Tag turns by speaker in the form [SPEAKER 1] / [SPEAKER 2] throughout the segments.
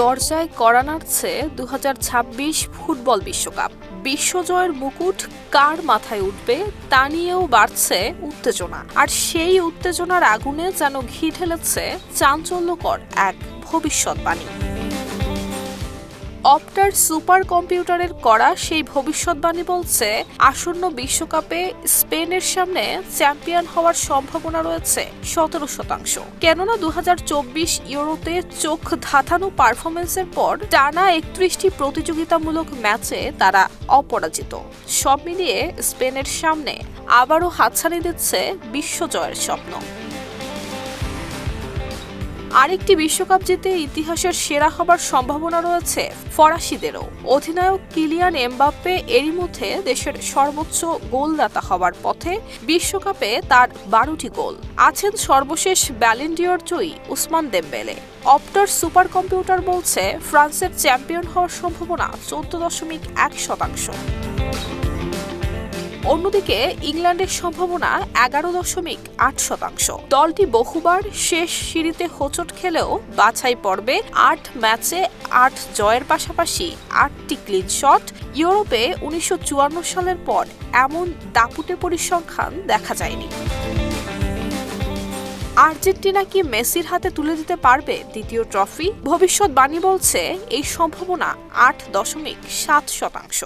[SPEAKER 1] দরজায় করা নাড়ছে দু হাজার ছাব্বিশ ফুটবল বিশ্বকাপ। বিশ্বজয়ের মুকুট কার মাথায় উঠবে তা নিয়েও বাড়ছে উত্তেজনা। আর সেই উত্তেজনার আগুনে যেন ঘি ঢেলেছে চাঞ্চল্যকর এক ভবিষ্যৎবাণী। অপটার সুপার কম্পিউটারের করা সেই ভবিষ্যৎবাণী বলছে, আসন্ন বিশ্বকাপে স্পেনের সামনে চ্যাম্পিয়ন হওয়ার সম্ভাবনা রয়েছে সতেরো শতাংশ। কেননা দু ইউরোতে চোখ ধাঁধানো পারফরমেন্সের পর টানা একত্রিশটি প্রতিযোগিতামূলক ম্যাচে তারা অপরাজিত। সব মিলিয়ে স্পেনের সামনে আবারও হাতছানি দিচ্ছে বিশ্বজয়ের স্বপ্ন। আরেকটি বিশ্বকাপ জিতে ইতিহাসের সেরা হবার সম্ভাবনা রয়েছে ফরাসিদেরও। অধিনায়ক কিলিয়ান এমবাপ্পে এরই মধ্যে দেশের সর্বোচ্চ গোলদাতা হবার পথে বিশ্বকাপে তার বারোটি গোল। আছেন সর্বশেষ ব্যালেন্ডিয়র জয়ী উসমান দেমবেলে। অপটার সুপার কম্পিউটার বলছে, ফ্রান্সের চ্যাম্পিয়ন হওয়ার সম্ভাবনা চোদ্দ দশমিক এক শতাংশ। অন্যদিকে ইংল্যান্ডের সম্ভাবনা এগারো দশমিক আট শতাংশ। দলটি বহুবার শেষ সিঁড়িতে হোঁচট খেলেও বাছাই পর্বে আট ম্যাচে আট জয়ের পাশাপাশি আটটি ক্লিন শট। ইউরোপে উনিশশো চুয়ান্ন সালের পর এমন দাপুটে পরিসংখ্যান দেখা যায়নি। আর্জেন্টিনা কি মেসির হাতে তুলে দিতে পারবে দ্বিতীয় ট্রফি? ভবিষ্যৎবাণী বলছে এই সম্ভাবনা আট দশমিক সাত শতাংশ।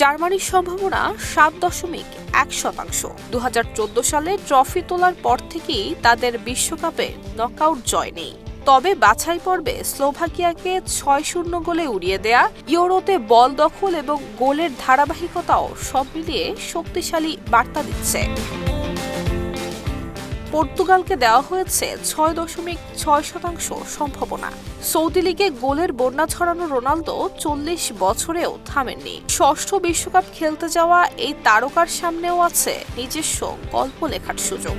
[SPEAKER 1] জার্মানির সম্ভাবনা সাত দশমিক এক শতাংশ। দু হাজার চোদ্দ সালে ট্রফি তোলার পর থেকেই তাদের বিশ্বকাপে নকআউট জয় নেই। তবে বাছাই পর্বে স্লোভাকিয়াকে ছয় শূন্য গোলে উড়িয়ে দেয়া, ইউরোতে বল দখল এবং গোলের ধারাবাহিকতাও সব মিলিয়ে শক্তিশালী বার্তা দিচ্ছে। পর্তুগালকে দেওয়া হয়েছে ছয় দশমিক ছয় শতাংশ সম্ভাবনা। সৌদি লিগে গোলের বন্যা ছড়ানো রোনালদো চল্লিশ বছরেও থামেননি। ষষ্ঠ বিশ্বকাপ খেলতে যাওয়া এই তারকার সামনেও আছে নিজস্ব গল্প লেখার সুযোগ।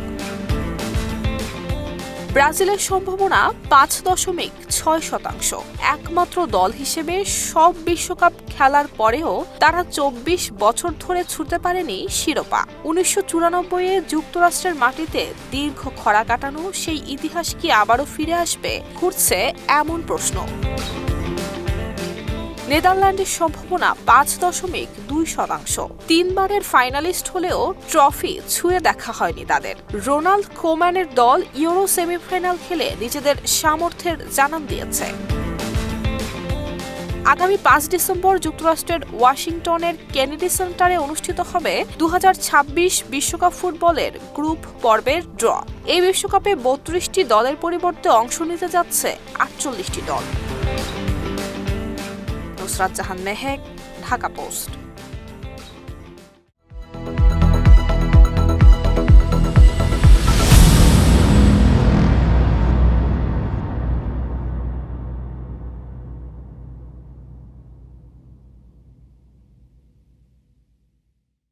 [SPEAKER 1] ব্রাজিলের সম্ভাবনা পাঁচ দশমিক ছয় শতাংশ। একমাত্র দল হিসেবে সব বিশ্বকাপ খেলার পরেও তারা চব্বিশ বছর ধরে ছুটতে পারেনি শিরোপা। উনিশশো চুরানব্বই যুক্তরাষ্ট্রের মাটিতে দীর্ঘ খরা কাটানো সেই ইতিহাস কি আবারও ফিরে আসবে? ঘুরছে এমন প্রশ্ন। নেদারল্যান্ডের সম্ভাবনা পাঁচ দশমিক দুই শতাংশ। তিনবারের ফাইনালিস্ট হলেও ট্রফি ছুঁয়ে দেখা হয়নি তাদের। রোনাল্ড কোম্যানের দল ইউরো সেমিফাইনাল খেলে নিজেদের সামর্থ্যের জানান দিয়েছে। আগামী পাঁচ ডিসেম্বর যুক্তরাষ্ট্রের ওয়াশিংটনের কেনেডি সেন্টারে অনুষ্ঠিত হবে দু বিশ্বকাপ ফুটবলের গ্রুপ পর্বের ড্র। এই বিশ্বকাপে বত্রিশটি দলের পরিবর্তে অংশ নিতে যাচ্ছে আটচল্লিশটি দল। Խոսրատ Ծհան Մեհե, Հակապոստ։